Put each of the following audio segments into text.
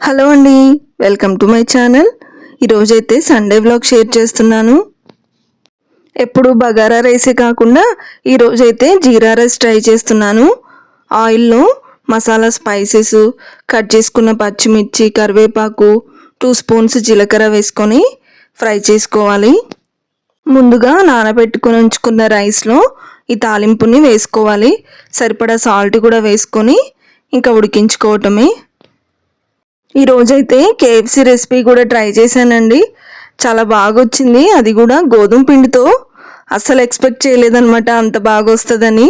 Hello అండి welcome to my channel. ఈరోజైతే Sunday vlog share చేస్తున్నాను. ఎప్పుడు బగారా రైసే కాకుండా ఈరోజైతే జీరా రైస్ ట్రై చేస్తున్నాను. ఆయిల్లో మసాలా స్పైసెస్ కట్ చేసుకున్న పచ్చిమిర్చి కరివేపాకు టూ స్పూన్స్ జీలకర్ర వేసుకొని ఫ్రై చేసుకోవాలి. ముందుగా నానబెట్టుకుని ఉంచుకున్న రైస్లో ఈ తాలింపుని వేసుకోవాలి. సరిపడా సాల్ట్ కూడా వేసుకొని ఇంకా ఉడికించుకోవటమే. ఈరోజైతే కేఎఫ్సీ రెసిపీ కూడా ట్రై చేశానండి. చాలా బాగా వచ్చింది అది కూడా గోధుమ పిండితో. అస్సలు ఎక్స్పెక్ట్ చేయలేదన్నమాట అంత బాగా వస్తుందని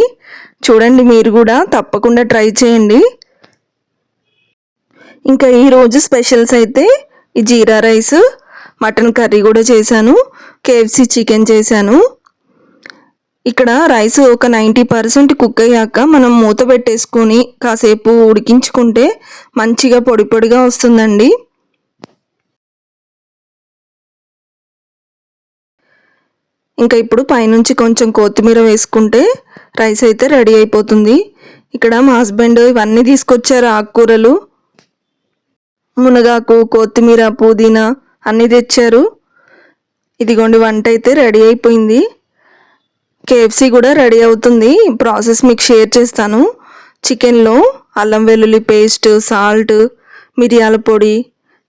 చూడండి మీరు కూడా తప్పకుండా ట్రై చేయండి. ఇంకా ఈరోజు స్పెషల్స్ అయితే ఈ జీరా రైస్ మటన్ కర్రీ కూడా చేశాను. కేఎఫ్సి చికెన్ చేశాను. ఇక్కడ రైస్ ఒక నైంటీ పర్సెంట్ కుక్ అయ్యాక మనం మూత పెట్టేసుకొని కాసేపు ఉడికించుకుంటే మంచిగా పొడి పొడిగా వస్తుందండి. ఇంకా ఇప్పుడు పైనుంచి కొంచెం కొత్తిమీర వేసుకుంటే రైస్ అయితే రెడీ అయిపోతుంది. ఇక్కడ మా హస్బెండ్ ఇవన్నీ తీసుకొచ్చారు ఆకుకూరలు. మునగాకు కొత్తిమీర పుదీనా అన్నీ తెచ్చారు. ఇదిగోండి వంట అయితే రెడీ అయిపోయింది. కేఎఫ్సి కూడా రెడీ అవుతుంది. ప్రాసెస్ మీకు షేర్ చేస్తాను. చికెన్లో అల్లం వెల్లుల్లి పేస్ట్ సాల్ట్ మిరియాల పొడి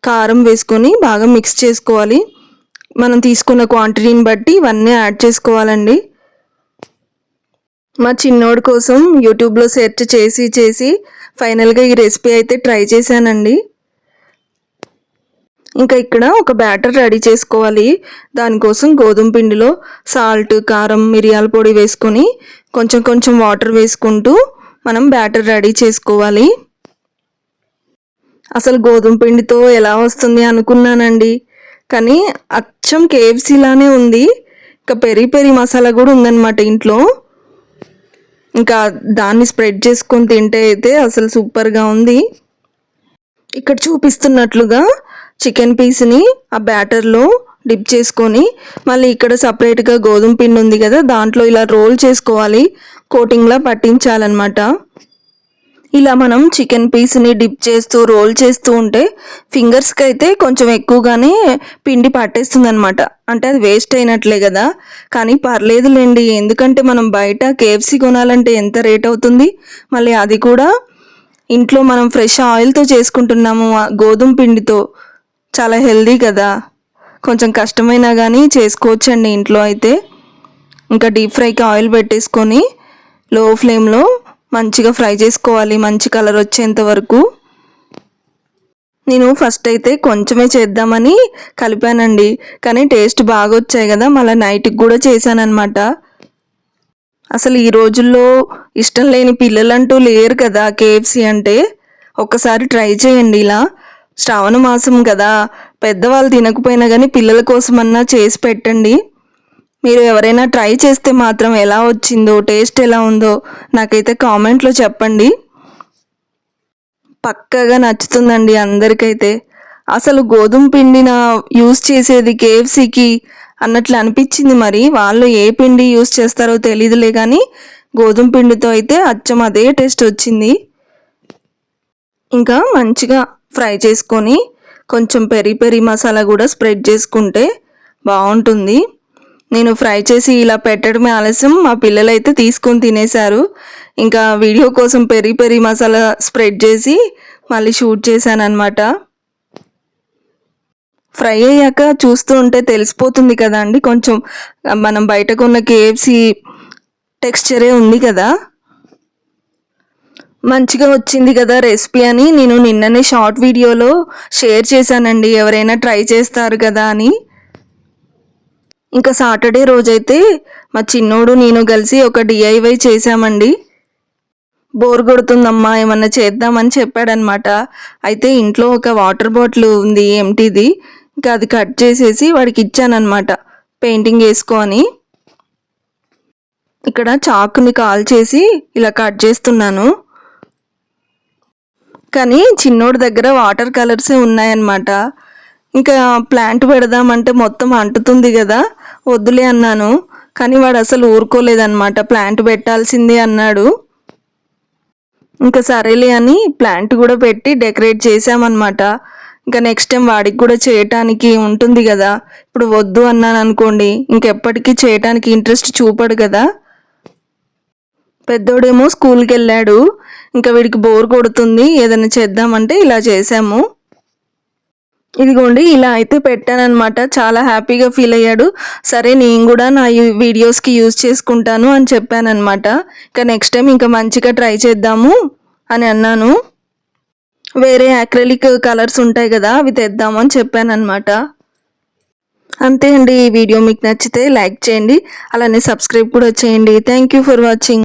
కారం వేసుకొని బాగా మిక్స్ చేసుకోవాలి. మనం తీసుకున్న క్వాంటిటీని బట్టి ఇవన్నీ యాడ్ చేసుకోవాలండి. మా చిన్నోడి కోసం యూట్యూబ్లో సెర్చ్ చేసి చేసి ఫైనల్గా ఈ రెసిపీ అయితే ట్రై చేశానండి. ఇంకా ఇక్కడ ఒక బ్యాటర్ రెడీ చేసుకోవాలి. దానికోసం గోధుమ పిండిలో సాల్ట్ కారం మిరియాల పొడి వేసుకొని కొంచెం కొంచెం వాటర్ వేసుకుంటూ మనం బ్యాటర్ రెడీ చేసుకోవాలి. అసలు గోధుమ పిండితో ఎలా వస్తుంది అనుకున్నానండి. కానీ అచ్చం కేఎఫ్సీలానే ఉంది. ఇంకా పెరి పెరి మసాలా కూడా ఉందన్నమాట ఇంట్లో. ఇంకా దాన్ని స్ప్రెడ్ చేసుకొని తింటే అయితే అసలు సూపర్గా ఉంది. ఇక్కడ చూపిస్తున్నట్లుగా చికెన్ పీస్ని ఆ బ్యాటర్లో డిప్ చేసుకొని మళ్ళీ ఇక్కడ సపరేట్గా గోధుమ పిండి ఉంది కదా దాంట్లో ఇలా రోల్ చేసుకోవాలి. కోటింగ్లా పట్టించాలన్నమాట. ఇలా మనం చికెన్ పీస్ని డిప్ చేస్తూ రోల్ చేస్తూ ఉంటే ఫింగర్స్కి అయితే కొంచెం ఎక్కువగానే పిండి పట్టేస్తుంది అనమాట అంటే అది వేస్ట్ అయినట్లే కదా. కానీ పర్లేదులేండి ఎందుకంటే మనం బయట కేఎఫ్సీ కొనాలంటే ఎంత రేట్ అవుతుంది? మళ్ళీ అది కూడా ఇంట్లో మనం ఫ్రెష్ ఆయిల్తో చేసుకుంటున్నాము గోధుమ పిండితో. చాలా హెల్దీ కదా. కొంచెం కష్టమైనా కానీ చేసుకోవచ్చండి ఇంట్లో అయితే. ఇంకా డీప్ ఫ్రైకి ఆయిల్ పెట్టేసుకొని లో ఫ్లేమ్లో మంచిగా ఫ్రై చేసుకోవాలి. మంచి కలర్ వచ్చేంత వరకు. నేను ఫస్ట్ అయితే కొంచెమే చేద్దామని కలిపానండి. కానీ టేస్ట్ బాగా వచ్చాయి కదా. మళ్ళీ నైట్కి కూడా చేశానమాట అసలు ఈ రోజుల్లో ఇష్టం లేని పిల్లలంటూ లేరు కదా. కేఎఫ్సి అంటే ఒక్కసారి ట్రై చేయండి ఇలా. శ్రావణ మాసం కదా పెద్దవాళ్ళు తినకపోయినా కానీ పిల్లల కోసమన్నా చేసి పెట్టండి. మీరు ఎవరైనా ట్రై చేస్తే మాత్రం ఎలా వచ్చిందో టేస్ట్ ఎలా ఉందో నాకైతే కామెంట్లో చెప్పండి. పక్కగా నచ్చుతుందండి అందరికైతే. అసలు గోధుమ పిండిన యూస్ చేసేది కేఎఫ్సీకి అన్నట్లు అనిపించింది మరి. వాళ్ళు ఏ పిండి యూస్ చేస్తారో తెలియదులే కానీ గోధుమ పిండితో అయితే అచ్చం అదే టేస్ట్ వచ్చింది. ఇంకా మంచిగా ఫ్రై చేసుకొని కొంచెం పెరి పెరి మసాలా కూడా స్ప్రెడ్ చేసుకుంటే బాగుంటుంది. నేను ఫ్రై చేసి ఇలా పెట్టడమే ఆలస్యం. మా పిల్లలైతే తీసుకొని తినేశారు. ఇంకా వీడియో కోసం పెరి పెరి మసాలా స్ప్రెడ్ చేసి మళ్ళీ షూట్ చేశాను అనమాట ఫ్రై అయ్యాక చూస్తూ ఉంటే తెలిసిపోతుంది కదా అండి కొంచెం మనం బయటకు ఉన్న కేఎఫ్సి టెక్స్చరే ఉంది కదా. మంచిగా వచ్చింది కదా రెసిపీ అని నేను నిన్ననే షార్ట్ వీడియోలో షేర్ చేశానండి. ఎవరైనా ట్రై చేస్తారు కదా అని. ఇంకా సాటర్డే రోజైతే మా చిన్నోడు నేను కలిసి ఒక డిఐవై చేశామండి. బోర్ కొడుతుందమ్మా ఏమన్నా చేద్దామని చెప్పాడనమాట. అయితే ఇంట్లో ఒక వాటర్ బాటిల్ ఉంది ఎంటీది ఇంకా అది కట్ చేసేసి వాడికి ఇచ్చానమాట పెయింటింగ్ వేసుకొని ఇక్కడ చాకుని కాల్ చేసి ఇలా కట్ చేస్తున్నాను. కానీ చిన్నోడి దగ్గర వాటర్ కలర్సే ఉన్నాయన్నమాట. ఇంకా ప్లాంట్ పెడదామంటే మొత్తం అంటుతుంది కదా వద్దులే అన్నాను. కానీ వాడు అసలు ఊరుకోలేదన్నమాట ప్లాంట్ పెట్టాల్సిందే అన్నాడు. ఇంకా సరేలే అని ప్లాంట్ కూడా పెట్టి డెకరేట్ చేసామన్నమాట ఇంకా నెక్స్ట్ టైం వాడికి కూడా చేయటానికి ఉంటుంది కదా ఇప్పుడు వద్దు అన్నాను అనుకోండి ఇంకెప్పటికీ చేయటానికి ఇంట్రెస్ట్ చూపడు కదా. పెద్దోడేమో స్కూల్కి వెళ్ళాడు ఇంకా వీడికి బోర్ కొడుతుంది ఏదైనా చేద్దామంటే ఇలా చేసాము ఇదిగోండి ఇలా అయితే పెట్టానమాట చాలా హ్యాపీగా ఫీల్ అయ్యాడు. సరే నేను కూడా నా వీడియోస్కి యూజ్ చేసుకుంటాను అని చెప్పానమాట ఇంకా నెక్స్ట్ టైం ఇంకా మంచిగా ట్రై చేద్దాము అని అన్నాను. వేరే యాక్రెలిక్ కలర్స్ ఉంటాయి కదా అవి తెద్దామని చెప్పానమాట అంతే అండి ఈ వీడియో మీకు నచ్చితే లైక్ చేయండి అలానే సబ్స్క్రైబ్ కూడా చేయండి. Thank you for watching